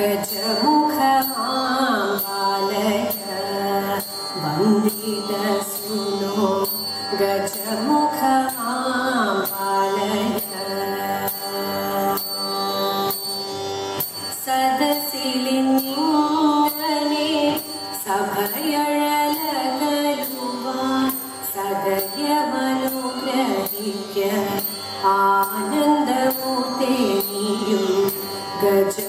गजमुखमालय आलकितनो गजमुख आलक सदशलिन्य सभयळलुवा सदय मनो नीक्य गज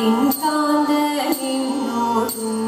എന്നോടുണ്ടോ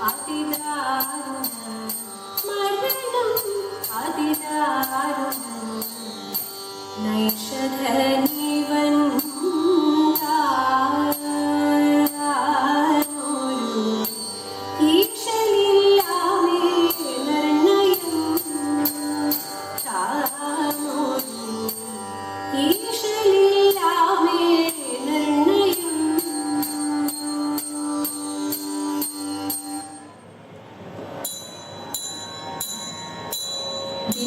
दिदारुण मरणम् आदिदारुण। नैषलीवन् Di